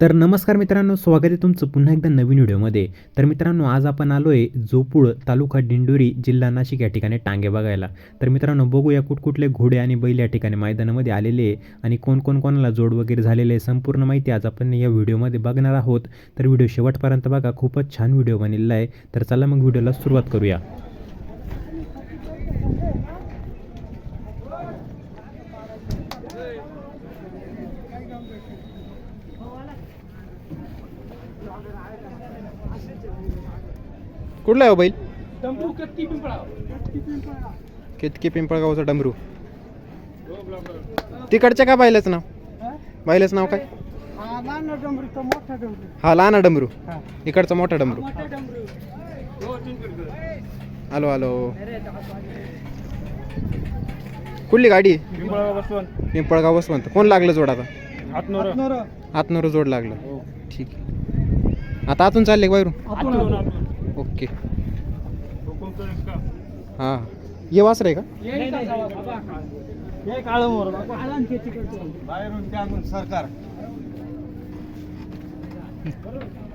तर नमस्कार मित्रांनो स्वागत आहे तुमचं पुन्हा एकदा नवीन व्हिडिओमध्ये. तर मित्रांनो आज आपण आलो आहे जोपूळ तालुका दिंडोरी जिल्हा नाशिक या ठिकाणी टांगे बघायला. तर मित्रांनो बघूया कुठकुठले घोडे आणि बैल या ठिकाणी मैदानामध्ये आलेले आहे आणि कोण कोण कोणाला जोड वगैरे झालेले आहे संपूर्ण माहिती आज आपण या व्हिडिओमध्ये बघणार आहोत. तर व्हिडिओ शेवटपर्यंत बघा खूपच छान व्हिडिओ बनलेला आहे. तर चला मग व्हिडिओला सुरुवात करूया. कुठला आहे हो बैल? डमरू कत्ती पिंपळा केतकी पिंपळगावचा डमरू. तिकडच्या का बैलाचं नाव? बैलाचं नाव काय? हा लहान डमरू तो मोठा डमरू. हा लहान डमरू. हा. इकडचा मोठा डमरू. मोठा डमरू. हो आलो कुठली गाडी? पिंपळा बसवंत. पिंपळगाव वसवंत कोण लागलं जोड आता? आत्नोर जोड लागलं. ठीक आहे. आता आतून चालले बाहेरून? ओके हां. ये वासर आहे का सरकार.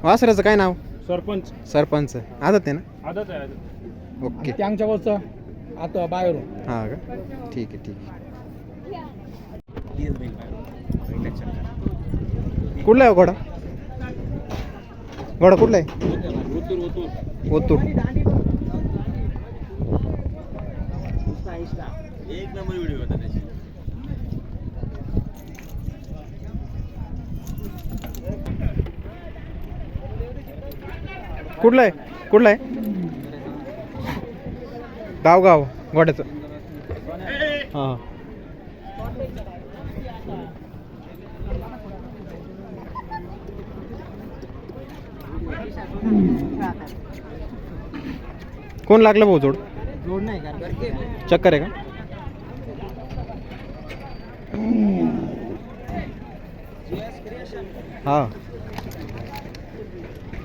वासराचं काय नाव? सरपंच. सरपंच. आदत आहे ना? आदत आहे ओके. त्यांच्या वरचा आता बाहेरून. हां का? ठीक आहे ठीक आहे. कुठला आहे हो घोडा? घोडा कुठला आहे? ओतूर एक नंबर व्हिडिओ होता त्याची कुठला आहे? कुठला आहे? गाव गाव घोड्याचं हां. कोण लागलं भाऊ जोड? जोड नाही का? चक्कर आहे का? हा.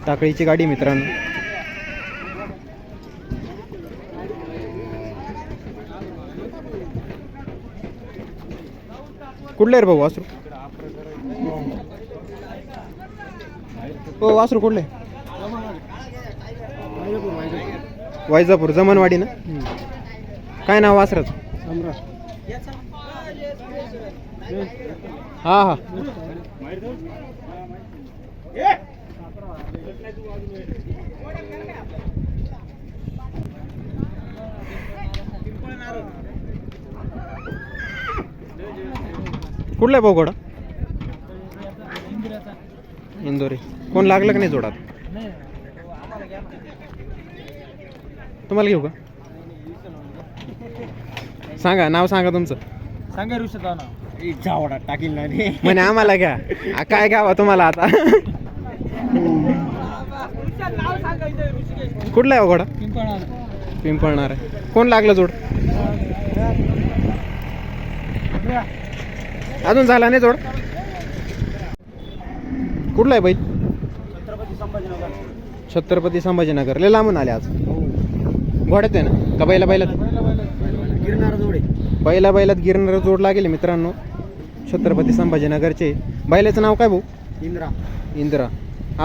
टाकळीची गाडी मित्रांनो. कुठलं रे भाऊ वासरू? हो वासरू कुठलं आहे वैजापूर जमनवाडी ना? काय नाव वासराचं? हा हा. कुठला आहे भाऊ घोडा इंदोरी. कोण लागलं का नाही जोडात? तुम्हाला घेऊ का? सांगा नाव सांगा तुमचं. सांगा ऋषा ना जावडा टाकील नाही म्हणे आम्हाला घ्या. आ, काय घ्यावं तुम्हाला आता? कुठला आहे घोडा? पिंपळणार आहे. कोण लागलं जोड? अजून झाला नाही जोड? कुठला आहे बैल? छत्रपती संभाजीनगर. छत्रपती संभाजीनगर. लय लांबून आले आज. घोड्यात आहे ना? का बैला बैलात? गिरणार जोडे. बैला बैलात गिरणारा जोड लागेल मित्रांनो. छत्रपती संभाजीनगरचे. बैलाचं नाव काय भाऊ? इंद्रा. इंदिरा.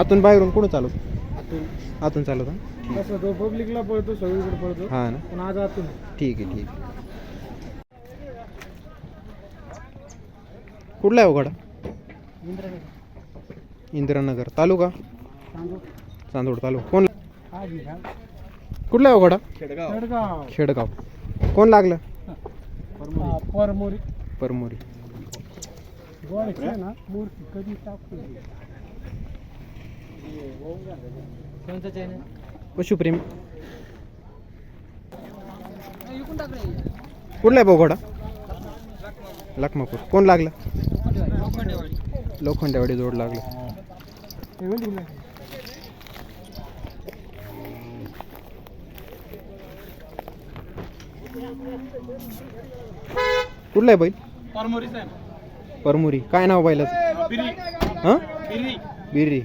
आतून बाहेरून कुठं चालू? आतून. हा? कसं तो पब्लिकला पळतो सगळीकडे पळतो. हा ना. पण आज आतून. ठीक आहे ठीक आहे. कुठला आहे हो घोडा? इंद्रा इंदिरानगर. तालुका? चांदोड तालुका. कोण? हा घ्या कुठला आहे घोडा खेडगाव. खेडगाव. खेडगाव. कोण लागलं? परमोरी. परमोरी. गोळ्याचे ना मूर्ती कधी टाकतो कोणतं चॅनल पशुप्रेमी. कुठला आहे भाऊ घोडा लखमापूर. कोण लागलं? लोखंडेवाडी. जोड लागलं. कुठला आहे बैल? आहे परमुरी. काय नाव बैलाचं? बिरी. हां? बिरी. बिर्री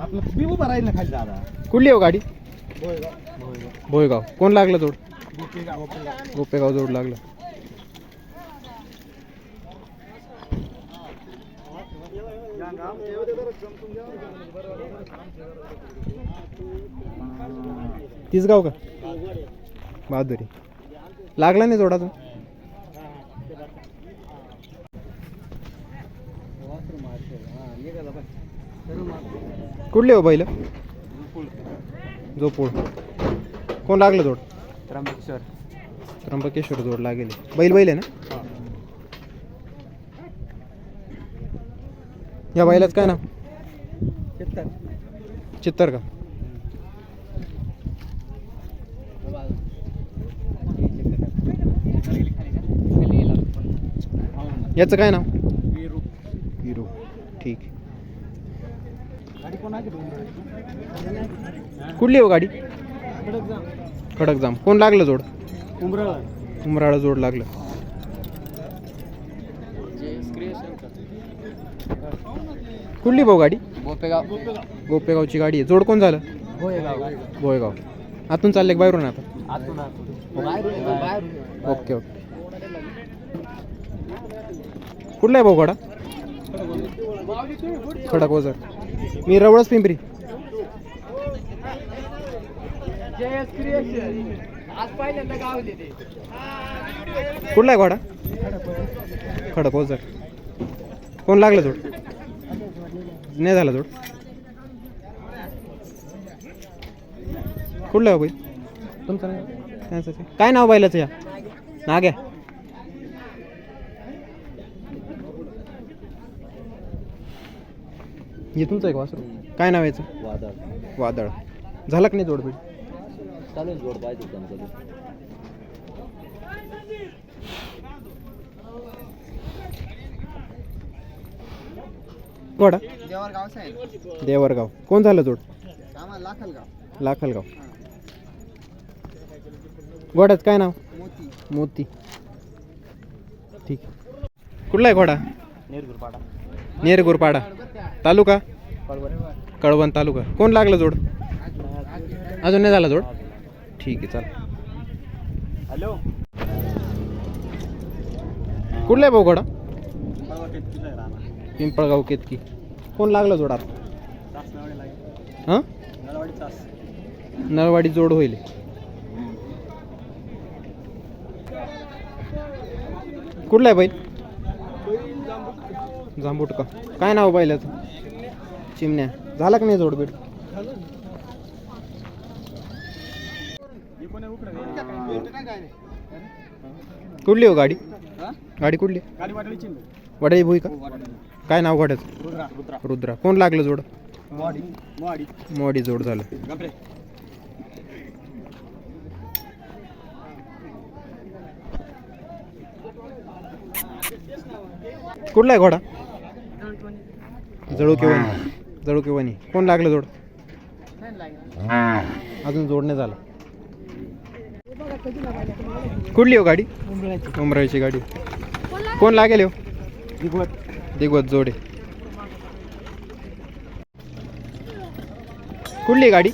आपलं बी उभा राहील ना खाली दादा. कुठली हो गाडी? भोयगाव कोण लागलं जोड? गोपेगाव जोड लागलं. तीच गाव का? बहादुरी. लागला नाही जोडा तो? कुठले हो बैल? जोपूळ कोण लागलं जोड? त्र्यंबकेश्वर. त्र्यंबकेश्वर जोड लागेल. बैल बैल आहे ना? या बैलाच काय नाव? चित्तर. का? याचं काय नाव? हिरो. ठीक. कुठली हो गाडी? खडक जाम. कोण लागलं जोड? उमरळ. उमराळा जोड लागलं. कुठली भाऊ गाडी? गोपेगाव गोपेगावची गाडी आहे. जोड कोण झालं? गोयगाव आतून चालले बाहेरून आता? Okay okay. कुठला आहे भाऊ घोडा? खडक ओझर मी रवळच पिंपरी. कुठला आहे घोडा? खडक ओझर कोण लागलं जोड? नाही झालं जोड. कुठलं आहे बाई तुमचं नाव? काय नाव? बैलाचं या? नाग्या. हे तुमचं आहे का वासरू. काय नाव आहे याचं? वादळ. वादळ. झालं का नाही जोडबीड चालेल जोड पाहिजे त्यांचं घोडा? देवर गाव साहेब. देवरगाव कोण झालं जोड? लाखलगाव घोड्यात काय नाव? मोती. मोती. ठीक. कुठला आहे घोडा? नेरगुरपाडा. नेरगुरपाडा. तालुका? कळवण. कळवण तालुका. कोण लागलं जोड? अजून नाही झाला जोड? ठीक आहे चाल. हॅलो. कुठला आहे भाऊ घोडा? पिंपळगाव केतकी. कोण लागलं जोड आता हां? नळवाडी जोड होईल. कुठला आहे बैल? जांबूट का काय नाव बैलाचं? चिमण्या. झाला का नाही जोडबीड कुठली हो गाडी? गाडी कुठली? वडाई भुई का? काय नाव गाड्याचं रुद्रा रुद्रा. रुद्रा. कोण लागलं जोड? मोडी जोड झालं. गपरे. कुठला आहे घोडा? जळुकेवानी जळुकेवानी कोण लागलं जोड? अजून जोडणे झालं. कुठली हो गाडी? उमराईची गाडी. कोण लागेल हो? दिगवत जोडे. कुठली आहे गाडी?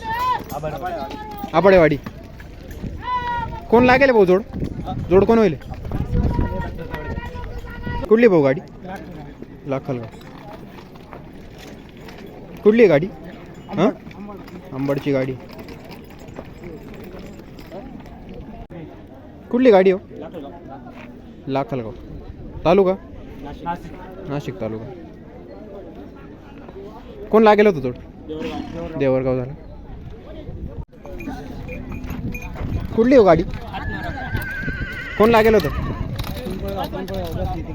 आबाडेवाडी. कोण लागेल भाऊ जोड? जोड कोण होईल? कुठली भाऊ गाडी? लाखलगाव. कुठली आहे गाडी? हां? अंबडची गाडी. कुठली गाडी हो? लाखलगाव. तालुका? नाशिक तालुका. कोण लागेल होतं जोड देवरगाव झालं. कुठली हो गाडी? कोण लागेल होतं?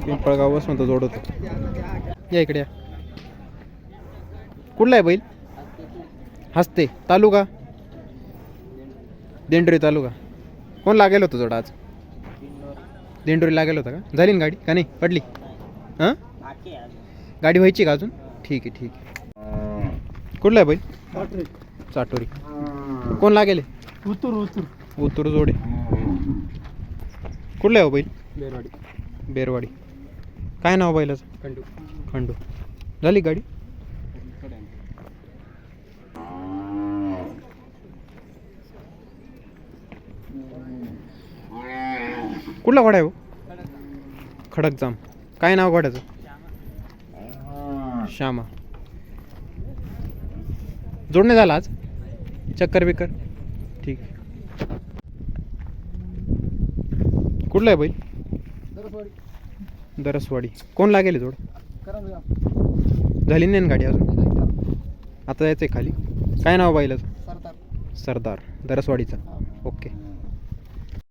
पिंपळगाव वसंत जोड होतं. या इकडे या. कुठला आहे बैल? हस्ते तालुका? दिंडोरी तालुका. कोण लागेल होतं जोड आज? दिंडोरी लागेल होतं का? झाली ना गाडी? का नाही? पडली? हां? गाडी व्हायची का अजून? ठीक आहे ठीक आहे. कुठला आहे बैल? चाटोरी. कोण लागेल? उतूर उतूर. उतूर जोडे. कुठला आहे हो बैल? बेरवाडी. बेरवाडी. काय नाव बैलाचं? कंडू खंडू. झाली गाडी? कुठला घोडा आहे हो? खडक जाम काय नाव घोड्याचं? श्यामा. जोडणे झाला आज? चक्कर बिकर ठीक. कुठलं आहे बैल? दरसवाडी. कोण लागेल जोड? झाली नाही ना गाडी अजून? आता जायचं आहे खाली. काय नाव बैलाचं? सरदार. सरदार. दरसवाडीचा. ओके.